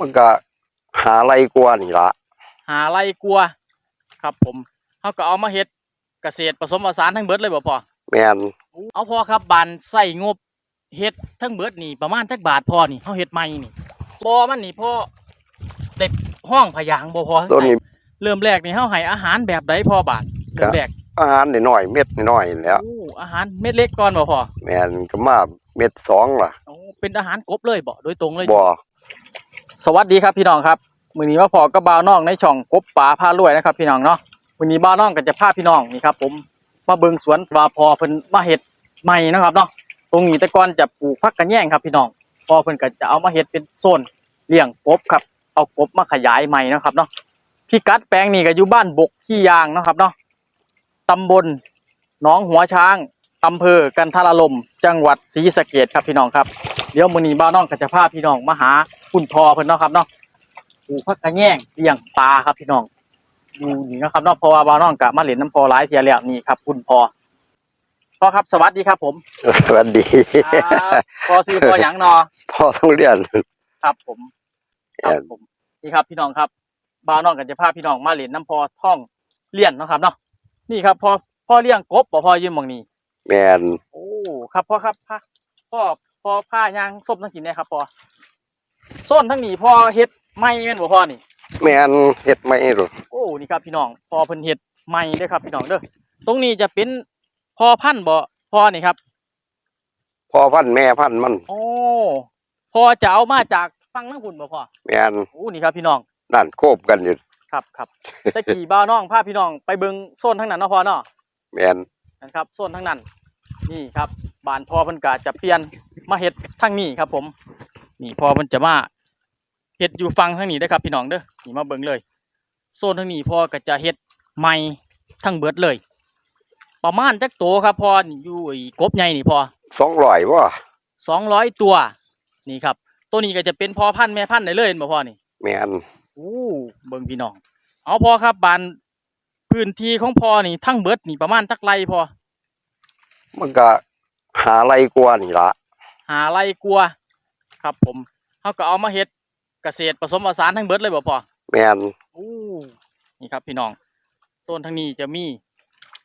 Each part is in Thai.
มันก็หาไรกว่านี่ละหาไรกลัว ครับผมเขาก็เอามาเฮ็ดเกษตรผสมผสานทั้งเบิดเลยบ่พอแม่นเอาพอครับบานใส่งบเฮ็ดทั้งเบิดนี่ประมาณจักบาทพอนี่เฮาเฮ็ดใหม่นี่บ่มันนี่พอได้ห้องพะยางบ่พอตัวนี้เริ่มแรกนี่เฮาให้อาหารแบบใดพอบาทเริ่มแรกอาหารน้อยๆเม็ดน้อยๆนี่แหล้วโอ้อาหารเม็ดเล็กก่อนบ่พอแม่นก็มาเม็ดสองล่ะโอ้เป็นอาหารกบเลยบ่โดยตรงเลยบ่ สวัสดีครับพี่น้องครับมือนี้มาพอกับบาวน้องในช่องกบป่าพารวยนะครับ พี่น้องเนาะมือนี้บาวน้องก็จะพาพี่น้องนี่ครับ ผมมาเบิงสวนว่าพอเพิ่นมาเฮ็ดใหม่นะครับเนาะตรงนี้แต่ก่อนจะปลูกผักกระแย่งครับพี่น้อง พอเพิ่นก็จะเอามาเฮ็ดเป็นโซนเลี้ยงกบครับ เอากบมาขยายใหม่นะครับเนาะพี่กัดแปลงนี่ก็อยู่บ้านบกขี้ยางนะครับเนาะตำบลหนองหัวช้าง อำเภอกันทารลมจังหวัดศรีสะเกษครับพี่น้องครับเดี๋ยวมื้อนี้บ้าวน้องก็จะพาพี่น้องมาหาคุณพ่อเพิ่นเนาะครับเนาะปลูกผักกระแยงเลี้ยงปลาครับพี่น้องอยู่นี่เนาะครับเนาะเพราะว่าบ้าวน้องก็มาเล่นน้ำพอหลายเที่ยแล้วนี่ครับ คุณพ่อพ่อครับสวัสดีครับผมสวัสดีครับพ่อซื้อพ่อหยังนอพ่อต้องเรียนครับผมครับผมนี่ครับพี่น้องครับบ้าวน้องก็จะพาพี่น้องมาเล่นน้ำพอท่องเลี้ยนเนาะครับเนาะนี่ครับพ่อพ่อเลี้ยงกบบ่พ่อยืมหมองนี้ แม่นโอ้ครับพ่อครับพ่อพ่อพ่อผ้ายางส้มทั้งกินได้ครับพ่อส้นทั้งนี้พ่อเฮ็ดไม่แม่นบ่พ่อนี่ แม่นเฮ็ดไม่หรอกโอ้นี่ครับพี่น้องพ่อเพิ่นเฮ็ดไม่เด้อครับพี่น้องเด้อตรงนี้จะเป็นพ่อพันธุ์บ่พ่อนี่ครับพ่อพันธุ์แม่พันธุ์มัน โอ้พ่อจะเอามาจากฟังทั้งพุ่นบ่พ่อแม่นโอ้นี่ครับพี่น้องนั่นโคบกันอยู่ครับครับตะกี้บ่าวน้องพาพี่น้องไปเบิ่งโซนทั้งนั้นเนาะพ่อเนาะแม่น นะครับโซนทั้งนั้นนี่ครับบ้านพ่อเพิ่นก็จะเปลี่ยนมาเฮ็ดทางนี้ครับ ผมนี่พ่อเพิ่นจะมาเฮ็ดอยู่ฟังทางนี้เด้อครับ พี่น้องเด้อนี่มาเบิ่งเลยโซนทางนี้พ่อก็จะเฮ็ดใหม่ทั้งเบิดเลย ประมาณจักโตครับพ่อนี่อยู่ไอ้กบใหญ่นี่พ่อสองร้อยบ่สองร้อยตัว นี่ครับ ตัวนี้ก็จะเป็นพ่อพันธุ์แม่พันธุ์ได้เลยเห็นบ่พ่อนี่แม่นอู้เบิ่งพี่น้อง เอาพ่อครับบ้าน พื้นที่ของพ่อนี่ทั้งเบิดนี่ประมาณจักไรพ่อมันก็หาไรกว่านี่ละหาไรกลัวครับผมเขาก็เอามาเฮ็ดเกษตรผสมผสานทั้งเบิดเลยบ่พ่อแม่นอู้นี่ครับพี่น้องโซนทางนี้จะมี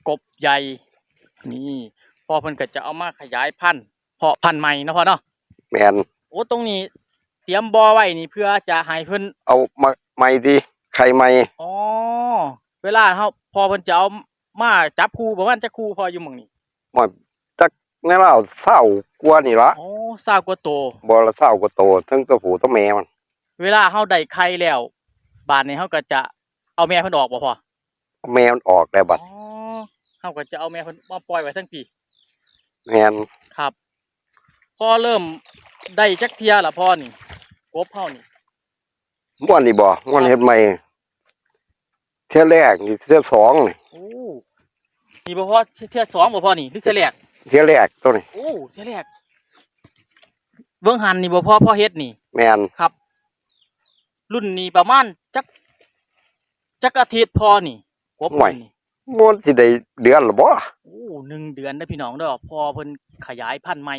กบใหญ่นี่พ่อเพิ่นก็จะเอามาขยายพันธุ์เพาะพันธุ์ใหม่เนาะพ่อเนาะแม่นโอ้ตรงนี้ เตรียมบ่อไว้นี่เพื่อจะให้เพิ่นเอามาใหม่ดิไข่ใหม่อ๋อ เวลาเฮาพอเพิ่นจะเอามาจับคู่ประมาณจักคู่พออยู่หม่องนี้มาจักในเล่าเศร้ากว่านี่ละอ๋อทราบกว่าโต บ่ละเศร้ากว่าโตทั้งตัวผู้ตัวแม่มันเวลาเฮาได้ไข่แล้ว บาดนี้เฮาก็จะเอาแม่เพิ่นออกบ่พอแม่มันออกได้บัดอ๋อเฮาก็จะเอาแม่เพิ่นมาปล่อยไว้ทั้งปีแม่นครับ พอเริ่มได้จักเทียละพ่อนี่กบเฮานี่ม่วนนี่บ่ม่วนเฮ็ดใหม่ เที่ยแรกนี่เที่ยสองนี่โอ้นี่บ่พอเทียสองบ่พอนี่หรือเทียแรกเที่ยแรกตัวนี้โอ้เทียแรกเบิ่งหันนี่บ่พอพ่อเฮ็ดนี่ แม่นครับ รุ่นนี้ประมาณจักจักอาทิตย์พอนี่กบรุ่นนี่ม่วนสิได้เดือนละบ่โอ้หนึ่งเดือนได้อพี่น้องเด้อพอเพิ่นขยายพันธุ์ใหม่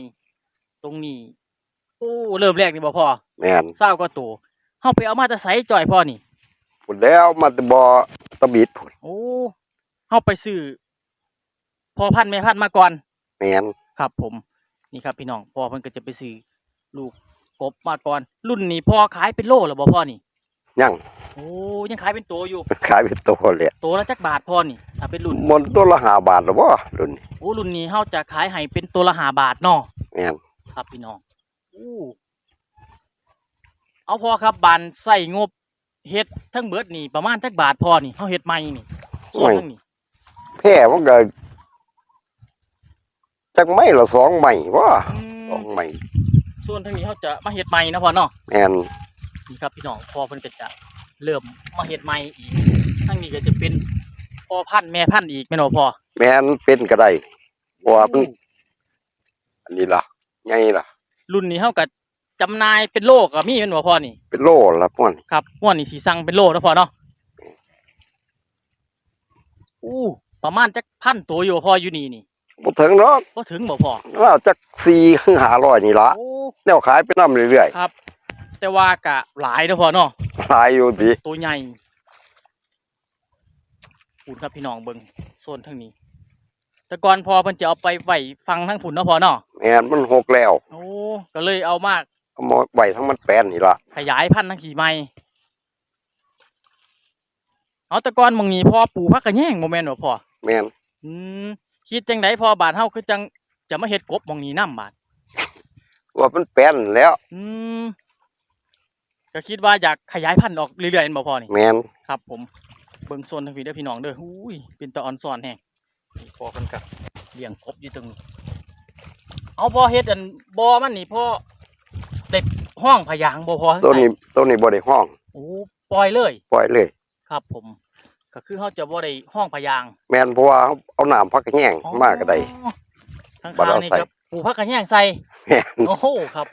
ตรงนี้โอ้เริ่มแรกนี่บ่พอแม่นเศร้าก็โตเฮาไปเอามาแต่ไสจ่อยพ่อนี่ พุ่นแล้วมาแต่บ่ตะบิดพุ่นโอ้เฮาไปซื้อพอพันธุ์แม่พันธุ์มาก่อน แม่นครับผมนี่ครับพี่น้องพ่อเพิ่นก็จะไปซื้อลูกกบมาก่อน รุ่นนี้พ่อขายเป็นโลแล้วบ่พ่อนี่ยังโอ้ยังขายเป็นตัวอยู่ขายเป็นตัวเลยตัวละจักบาทพ่อนี่ถ้าเป็นรุ่นมันตัวละ5บาทละบ่รุ่นนี้โอ้รุ่นนี้เฮาจะขายให้เป็นตัวละห้าบาทเนาะแม่นครับพี่น้องอู้เอาพอครับบานใส่งบ เฮ็ดทั้งเบิดนี่ประมาณจักบาทพอนี่เฮาเฮ็ดใหม่นี่ส่วนทั้งนี้แพ้มันก็จักไม่ละสองไม่บ่อืสองมไม่ส่วนทั้งนี้เฮาจะมาเฮ็ดใหม่นะพ่อเนาะแม่นนี่ครับพี่น้องพอเพิ่นก็จะเริ่มมาเฮ็ดใหม่อีกทั้งนี้ก็จะเป็นพ่อพันธุ์แม่พันธุ์อีกแม่นบ่พ่อแม่นเป็นก็ได้เพราะว่ามันอู้อันนี้ล่ะไงล่ะ รุ่นนี้เฮาก็ จำหน่ายเป็นโลก็มีแม่นบ่พ่อนี่เป็นโลละม่วนครับม่วนนี่สิสั่งเป็นโลนะพ่อเนาะอู้ประมาณจักพันตัวอยู่บ่พ่ออยู่นี่นี่บ่ถึงดอกบ่ถึงบ่พ่อเราจัก4ถึง500นี่ละโอ้แนวขายไปนํเรื่อยครับ แต่แต่ว่ากะหลายเด้อพ่อเนาะหลายอยู่ติตัวใหญ่ฝุ่นครับพี่น้องเบิงโซนทั้งนี้ แต่ก่อนพอเพิ่นจะเอาไปไว้ฟังทั้งฝุ่นเนาะพอเนาะ แม่นมันหกแล้ว โอ้ก็เลยเอามา เอามาไว้ทั้งมันแปลนนี่ล่ะขยายพันธุ์ทั้งขี่ไม้เอาแต่ก่อนหมองนี้พอปลูกพักกระแยงโมเมนต์บ่พอแม่นอืมคิดจังไดพอบานเฮาคือจังจะมาเฮ็ดกบหมองนี้นํบาดว่ามันแปลนแล้ว อืมก็คิดว่าอยากขยายพันธุ์ออกเรื่อยๆแม่นบ่พอนี่ แม่นครับผมเบิ่งโซนทางพี่เด้อพี่น้องเด้ออุ้ยเป็นตาออนซ่อนแฮงนี่พอกันกับเลี้ยงกบอยู่ตรงนี้เอาพอเฮ็ดอันบ่อมันนี่พอ ได้ห้องพะยางบ่พอตัวนี้ตัวนี้บ่ได้ห้องโอ้ปล่อยเลย ปล่อยเลย ครับผม ก็คือเขาจะบ่ได้ห้องพะยาง แม่นเพราะว่าเอาน้ำพักกระแยงมาก็ได้ข้างบ่ได้ๆเอานี่ใส่ก็ปลูกผักกระแยงใส่แม่นโอ้โหครับ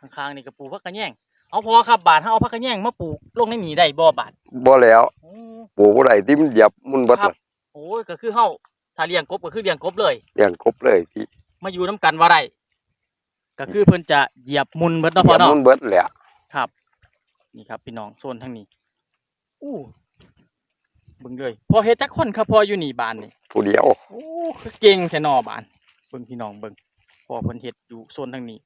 พอข้างๆนี่ก็ปลูกผักกระแยงเอาพอครับบาดเฮาเอาผักกระแยงมาปลูกลงในนี้ได้บ่บาดบ่แล้วโอ้ปลูกบ่ได้ที่มันเหยียบมุนเบิดครับล่ะโอ้ยก็คือเฮาถ้าเลี้ยงกบก็คือเลี้ยงกบเลยเลี้ยงกบเลยพี่มาอยู่น้ำกันว่าไร ก็คือเพิ่นจะเหยียบมุนเบิดเหเนาะพ่ยีอยบเนาะมุนเบิดแหละครับ นี่ครับ พี่น้องโซนทางนี้อู้เบิ่งเลยพอเฮ็ดจักคนครับพออยู่นี่บ้านนี่ผู้เดียวโอ้คือเก่งแท้นอบ้านเบิ่งพี่น้องเบิ่งพอเพิ่นเฮ็ดอยู่โซนทางนี้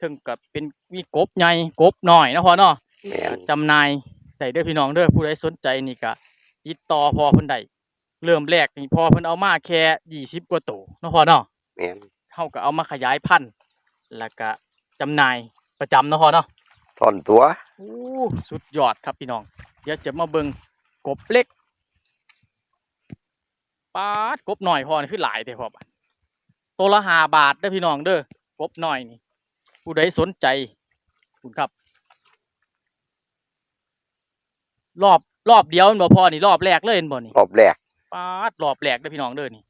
ถึงกับเป็นมีกบใหญ่กบน้อยเนาะพ่อเนาะแม่นจำหนายได้เด้อพี่น้องเด้อผู้ใดสนใจนี่ก็ติดต่อพอเพิ่นได้เริ่มแรกนี่พอเพิ่นเอามาแค่20กว่าตัวเนาะพ่อเนาะแม่นเขาก็เอามาขยายพันธุ์ แล้วก็จำหน่ายประจำเนาะพ่อเนาะซ่อนตัวโอ้สุดยอดครับพี่น้องเดี๋ยวจะมาเบิ่งกบเล็กปาดกบหน่อยพ่อนี่คือหลายแต่พ่อบัดตัวละห้าบาทเด้อพี่น้องเด้อกบหน่อยนี่ผู้ใดสนใจคุณครับ รอบรอบเดียวแม่นบ่พ่อนี่รอบแรกเลยแม่นบ่นี่รอบแรกปาดรอบแรกเด้อพี่น้องเด้อนี่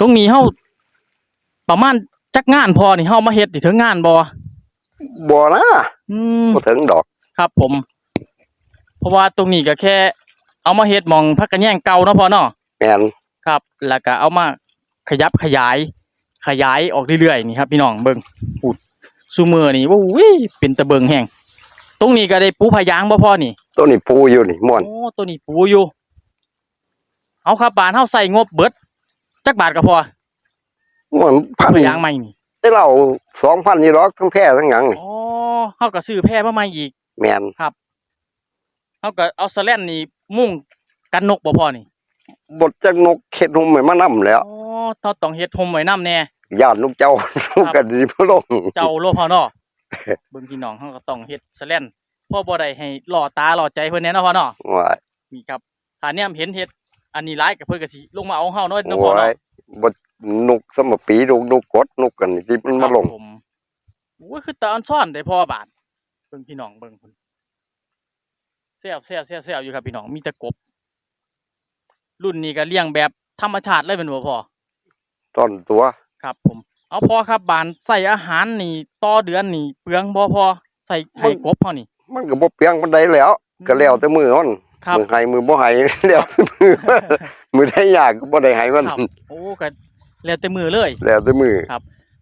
ตรงนี้เฮา ประมาณจักงานพอนี่เฮามาเฮ็ดนี่ถึงงานบ่บ่นะอืมบ่ถึงดอก ครับ ผม เพราะว่าตรงนี้ก็แค่ เอามาเฮ็ดหมองพักกันแย่งเก่าเนาะพ่อเนาะแม่นครับ แล้วก็เอามาขยับขยาย ขยายออกเรื่อยๆนี่ครับ พี่น้องเบิ่งพูดซูมือนี่ว่าอุ้ยเป็นตะเบิงแห้งตรงนี้ก็ได้ปูพะยางบ่พ่อนี่ตัวนี้ปูอยู่นี่ม่วนโอ้ตัวนี้ปูอยู่เอาครับบานเฮาใส่งบเบิดจักบาทก็พอ ม่วนพันพะยางใหม่นี่ได้เรา2,000นี่หรอกทั้งแพร่ทั้งหยังนี่อ๋อเฮาก็ซื้อแพร่มาใหม่อีกแม่นเฮาก็เอาสแลนนี่มุ่งกันนกบ่พอนี่บดจักนกเข็ดหุ่มให้มานํแล้วอ๋อเฮาต้องเฮ็ดโฮมไว้นํแน่ ญาติลูกเจ้าลูกกันดีบ่ลงเจ้าโลพอเนาะเบิ่งพี่น้องเฮาก็ต้องเฮ็ดสแลนเพราะบ่ได้ให้ล่อตาล่อใจเพิ่นแน่เนาะพ่อเนาะว่านี่ครับถ้าแนมเห็นเฮ็ดอันนี้หลายก็เพิ่นก็สิลงมาเอาเฮาเนาะเนาะโอ้พ่อเนาะยบด นกสมปีนกนกกดนกกันนี่ที่มันมาลงครับผมโอ้ยคือตาอันซ่อนได้พ่อบาดเบิ่งพี่น้องเบิ่งพุ่นแซ่บแซ่บแซ่บแซ่บอยู่ครับพี่น้องมีแต่กบ รุ่นนี้ก็เลี้ยงแบบธรรมชาติเลยเป็นบ่พ่อต้นตัวครับ ผม เอาพอครับบานใส่อาหารนี่ต่อเดือนนี่เปลืองบ่พอใส่ให้กบเฮานี่ มันก็บ่เปียงปานใดแล้ว ก็แล้วแต่มือมันครับมือให้มือบ่ให้แล้วแต่มือมือได้ยากก็บ่ได้ให้มันครับโอ้ก็ แล้วแต่มือเลย แล้วแต่มือ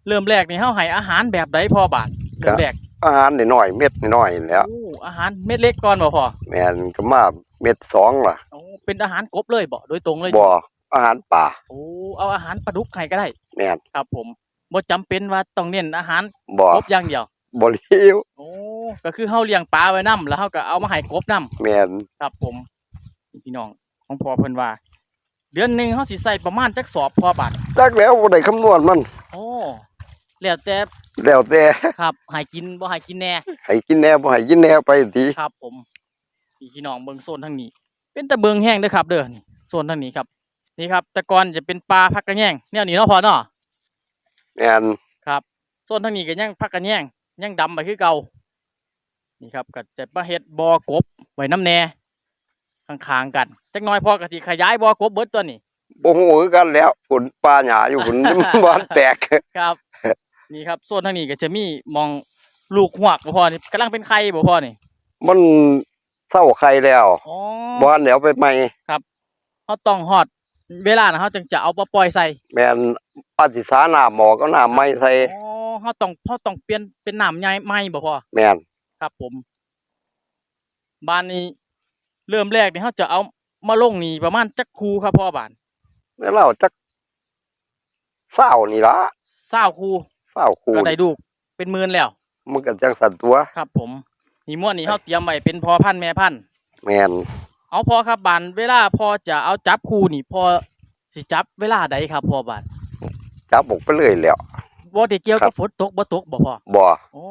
เริ่มแรกนี่เฮาให้อาหารแบบใดพอบาทเริ่มแรกอาหารน้อยๆเม็ดน้อยๆแล้วโอ้อาหารเม็ดเล็กก่อนบ่พอแม่นก็มาเม็ดสองล่ะโอ้เป็นอาหารกบเลยบ่โดยตรงเลยบ่อาหารป่าโอ้เอาอาหารปลาดุกให้ก็ได้แม่นครับ ผมบ่จำเป็นว่าต้องเน้นอาหารบ่กบอย่างเดียวบ่เลี้ยวโอ้ก็คือเฮาเลี้ยงปลาไว้นํแล้วเฮาก็เอามาให้กบนํแม่นครับผมนี่พี่น้องของพ่อเพิ่นว่า เดือนหนึงเฮาสิใส่ประมาณจักสอบพอบาทจักแล้วบ่ได้คำนวณมัน โอ้แล้วแต่แล้วแต่ครับให้กินบ่ให้กินแน่ให้กินแหน่บ่ให้กินแหน่ไปทีครับ ผมนี่พี่น้องเบิ่งโซนทางนี้ เป็นตะเบิงแห้งเด้อครับ เด้อนี่โซนทางนี้ครับ นี่ครับแต่ก่อนจะเป็นปลาพักกระแยงแนวนี้เนาะพอเนาะแม่นครับโซนทางนี้ก็ยังพักกระแยงยังดำไปคือเก่านี่ครับก็จะมาเฮ็ดบ่อกบไว้น้ำแน่ ข้างๆกันจักหน่อยพอก็สิขยายบ่อกบเบิดตัวนี้บ่ฮู้คือกันแล้วฝนป่าหญ้าอยู่ฝนบ่ทันแตก ครับ นี่ครับโซนทางนี้ก็จะมีมองลูกหวกบ่พอนี่กำลังเป็นไข่บ่พอนี่มันเศร้าใครแล้วอ๋อบ่ทันเดี๋ยวไปใหม่เฮาต้องฮอดเวลานะเฮาจึงจะเอามาปล่อยใส่แม่นปฏิสาน้ำหมอกก็น้ำไม่ใส่อ๋อเฮาต้องเฮาต้องเปลี่ยนเป็นน้ำใหญ่ใหม่บ่พ่อแม่นครับผม บ้านนี้ เริ่มแรกนี่เฮาจะเอามาลงนี่ประมาณจักคูครับพ่อบ้านแล้วเราจักเศร้านี่ละ20คูเศร้าคูก็ได้ลูกเป็นหมื่นแล้วมันก็จังสันตัวครับ ผมนี่ม่วนนี่เฮาเตรียมไว้เป็นพ่อพันธุ์แม่พันธุ์แม่นเอาพอครับบานเวลาพอจะเอาจับคู่นี่พอสิจับเวลาใดครับพ่อบานจับออกไปเลยแล้วบ่ได้เกี่ยวครักับบฝนตกบ่ตกบ่พ่อบ่โอ้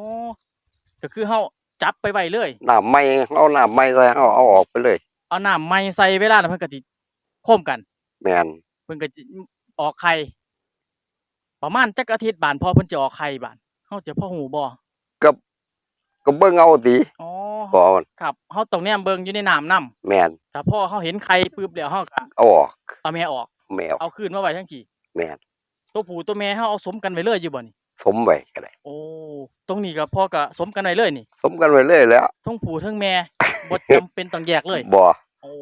ก็คือเฮา จับไปไว้เลยน้ำไม่เอาน้ำไม่ใส่เอาเอาออกไปเลย เอาน้ำใหม่ใส่เวลานั้นเพิ่นก็สิโคมกัน แม่นเพิ่นก็สิออกไข่ประมาณจักอาทิตย์บานพอเพิ่นจะออกไข่บานเฮาจะพ่อหูบ่ก็ก็เบิ่งเอาติอ๋อก่อนครับเฮาต้องแนมเบิ่งอยู่ในน้ำนํแม่นถ้าพ่อเฮาเห็นไข่ปึ๊บแล้วเฮาก็เอาออกเอาแม่ออก แมวเอาคืนมาไว้ทั้งกี่แม่นตัวผู้ตัวแม่เฮาเอาสมกันไว้เลยอยู่บ่นี่ สมไว้ก็ได้โอ้ตรงนี้ก็พ่อก็สมกันไว้เลยนี่ สมกันไว้เลยแล้วทั้งผู้ทั้งแม่บ่จำเป็นต้องแยกเลยบ่โอ้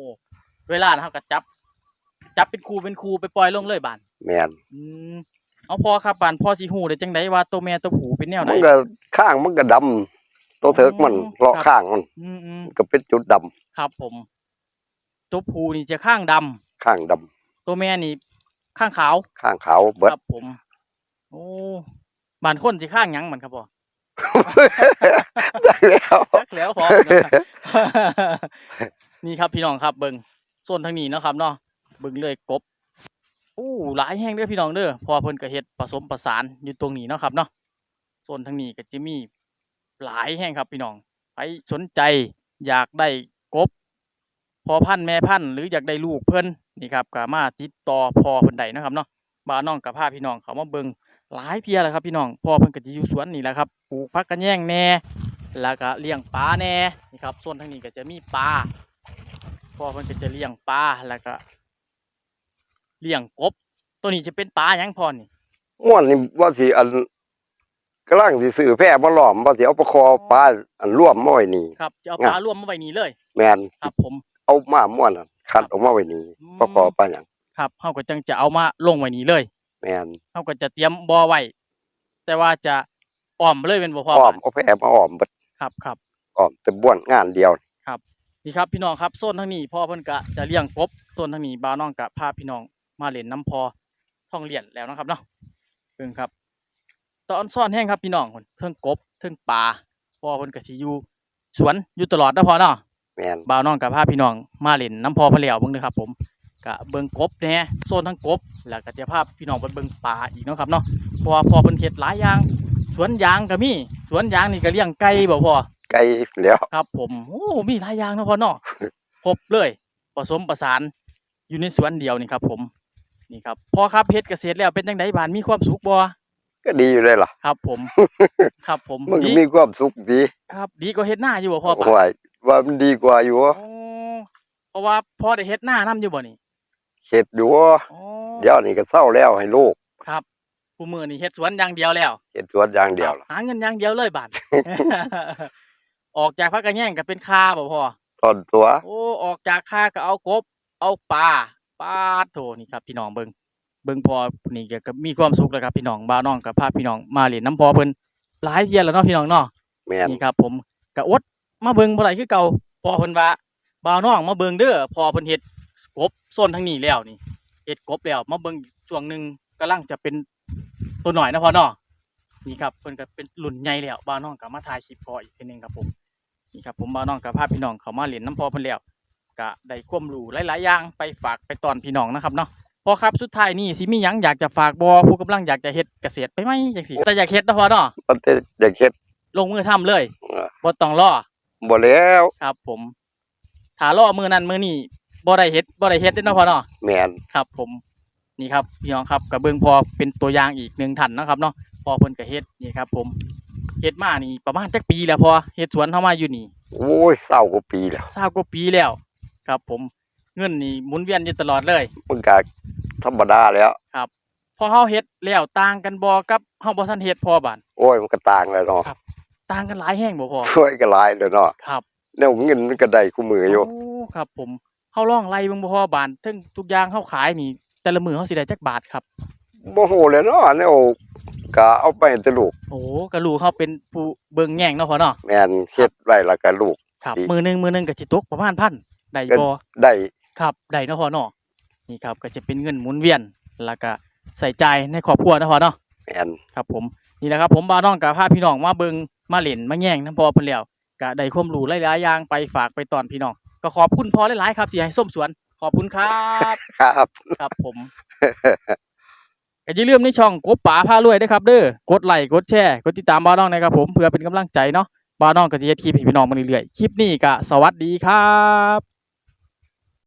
เวลานะเฮาก็จับ จับเป็นคู่เป็นคู่ไปปล่อยลงเลยบานแม่นอืมเอาพอครับบานพ่อสิฮู้ได้จังไดว่าตัวแม่ตัวผู้เป็นแนวใดมันก็ข้างมันก็ดำตัวเถิกมันอ๋อเลาะครับข้างมันอืมอืมก็เป็นจุดดำครับ ผมตัวผู้นี่จะข้างดำข้างดำตัวแม่นี่ข้างขาว ข้างขาวเบิดครับผม โอ้ บานคนสิข้างหยังมันครับพ่อได้แล้วจักแล้วพอ นี่ครับพี่น้องครับเบิงโซนทางนี้เนาะครับเนาะเบิงเลยกบอู้หลายแห้งเด้อพี่น้องเด้อเพอเพิ่นก็เฮ็ดผสมประสานอยู่ตรงนี้เนาะครับเนาะโซนทางนี้ก็จะมีหลายแห้งครับพี่น้องใครสนใจอยากได้กบพอพันธุ์แม่พันธุ์หรืออยากได้ลูกเพิ่นนี่ครับก็มาติดต่อพอเพิ่นได้นะครับเนาะบ้านน้องกับพาพี่น้องเขามาเบิง หลายเที่ยแล้วครับพี่น้องพอเพิ่นก็สิอยู่สวนนี่แหละครับปลูกผักกระแยงแหน่แล้วก็เลี้ยงปลาแหน่นี่ครับส่วนทางนี้ก็จะมีปลาพ่อเพิ่นก็จะเลี้ยงปลาแล้วก็เลี้ยงกบ ตัวนี้จะเป็นปลาหยังพ่อนี่ม่วนนี่ว่าสิอันกำลังสิซื้อแพร่มาล้อมว่าสิเอาประคอปลาอันร่วมมาไว้นี่ ครับจะเอางั้นปลารวมมาไว้นี่เลย แม่นครับ ผม เอามาม่วนน่ะคัดออกมาไว้นี่อืมประคอปลาหยังครับเฮาก็จังจะเอามาลงไว้นี่เลย แม่นเฮาก็จะเตรียมบ่อไว้แต่ว่าจะอ้อมเลยเป็นบ่พ่ออ้อมเอาแพร่มาอ้อมเบิดครับครับอ้อมแต่บ้วนงานเดียวนี่ครับพี่น้องครับโซนทางนี้พ่อเพิ่นก็จะเลี้ยงกบโซนทางนี้บ่าวน้องก็พาพี่น้องมาเล่นน้ำพอท่องเรียนแล้วนะครับเนาะเบิ่งครับ ตอนซ่อนแห้งครับพี่น้องพุ่นเทิงกบเทิงปลาพ่อเพิ่นก็สิอยู่สวนอยู่ตลอดนะพ่อเนาะแม่นบ่าวน้องก็พาพี่น้องมาเล่นน้ำพอเพิ่นแล้วเบิ่งเด้อครับ ผม ก็เบิ่งกบแหน่โซนทั้งกบ แล้วก็จะพาพี่น้องไปเบิ่งปลาอีกเนาะครับเนาะเพราะว่าพ่อเพิ่นเฮ็ดหลายอย่าง สวนยางก็มีสวนยางนี่ก็เลี้ยงไก่บ่พ่อไกลแล้วครับ ผมโอ้มีหลายอย่างเนาะพ่อเนาะครบเลยผสมประสานอยู่ในสวนเดียวนี่ครับ ผมนี่ครับพอครับเฮ็ดเกษตรแล้วเป็นจังไดบ้านมีความสุขบ่ก็ดีอยู่เลยล่ะครับ ผม ครับผมมันก็ดีมีความสุขดีครับ ดีกว่าเฮ็ดหน้าอยู่บ่พ่อปะว่าว่ามันดีกว่าอยู่อ๋อเพราะว่าพ่อได้เฮ็ดหน้านํอยู่บ่นี่ เฮ็ดอยู่อ๋อเดี๋ยวนี้ก็เศร้าแล้วให้ลูก ครับผู้มื้อนี่เฮ็ดสวนอย่างเดียวแล้วเฮ็ดสวนอย่างเดียวครับล่ะหาเงินอย่างเดียวเลยบาดออกจากพักกระแย่งก็เป็นคาบ่พ่อตอนตัว โอ้ออกจากค่าก็เอากบ เอาปลาปลาโถนี่ครับ พี่น้องเบิ่งเบิ่งพอนี่ก็มีความสุขแล้วครับพี่น้องบ้าวน้องกับพาพี่น้องมาเล่นน้ำพอเพิ่นหลายเที่ยแล้วเนาะพี่น้องเนาะแม่นนี่ครับ ผมก็อดมาเบิ่งบ่ได้คือเก่าพอเพิ่นว่าบ้าวน้องมาเบิ่งเด้อพอเพิ่นเฮ็ด กบโซนทางนี้แล้วนี่เฮ็ดกบแล้วมาเบิ่งอีกช่วงหนึงกำลังจะเป็นตัวหน่อยนะพอเนาะนี่ครับเพิ่นก็เป็นรุ่นใหญ่แล้วบ้าวน้องก็มาถ่ายคลิปพออีกเทื่อนึงครับผมนี่ครับผมบ้าวน้องกับพาพี่น้องเขามาเล่นน้ำพอเพิ่นแล้วก็ได้ความรู้หลายๆอย่างไปฝากไปตอนพี่น้องนะครับเนาะพอครับสุดท้ายนี่สิมีหยังอยากจะฝากบอผู้กำลังอยากจะเฮ็ดเกษตรไปไหมจังซี่แต่อยากเฮ็ดเนาะพอเนาะมันจะอยากเฮ็ดลงมือทำเลยเออบ่ต้องรอบ่แล้วครับผมถ้ารอมือนั้นมือนี้ บ่ได้เฮ็ดบ่ได้เฮ็ดเด้อเนาะพอเนาะแม่นครับ ผมนี่ครับพี่น้องครับกับเบิ่งพอเป็นตัวอย่างอีกหนึ่งท่านนะครับเนาะพอเพิ่นก็เฮ็ดนี่ครับ ผมเฮ็ดมานี่ประมาณจักปีแล้วพอเฮ็ดสวนเฮามาอยู่นี่โอ้ยเศร้ากว่าปีแล้วทราบกว่าปีแล้ว ครับ ผมเงินนี่หมุนเวียนอยู่ตลอดเลย มันก็ธรรมดาแล้ว พอเฮาเฮ็ดแล้วต่างกันบ่กับเฮาบ่ทันเฮ็ดพอบาน โอ้ยมันก็ต่างแล้วเนาะครับ ต่างกันหลายแฮงบ่พอช่วยก็หลายแล้วเนาะครับแนวเงินมันก็ได้คู่มืออยู่โอ้ครับ ผม เฮาลองไล่เบิ่งบ่พอบานทั้งทุกอย่างเฮาขายนี่แต่ละมื้อเฮาสิได้จักบาทครับ บ่โหเลยเนาะแนวก็เอาไปให้แต่ลูกโอ้กระลูกเขาเป็นผู้เบิ่งแง่งเนาะพ่อเนาะแม่นเฮ็ดไว้แล้วก็ลูก ครับดี มือหนึงมือหนึงก็สิตกประมาณพันได้ก็บ่ ได้ครับได้เนาะพ่อเนาะนี่ครับก็จะเป็นเงินหมุนเวียนแล้วก็ใส่ใจายในครอบครัวเนาะพ่อเนาะแม่นครับผมนี่แหละครับผมบาน้องกับพาพี่น้องมาเบิงมาเล่นมาแย่งน้ำพอเพิ่นแล้วก็ได้ความรู้หลายๆอย่างไปฝากไปตอนพี่น้อง ก็ขอบคุณพ่อหลายๆครับที่ให้ส้มสวน ขอบคุณครับครับครับผมก็อย่าลืมในช่องกบป๋าพารวยด้วยครับเด้อกดไลค์กดแชร์กดติดตามบาน้องนะครับผมเพื่อเป็นกำลังใจเนาะบาน้องก็จะเฮ็ดคลิปให้พี่น้องมาเรื่อยๆคลิปนี้ก็สวัสดีครับ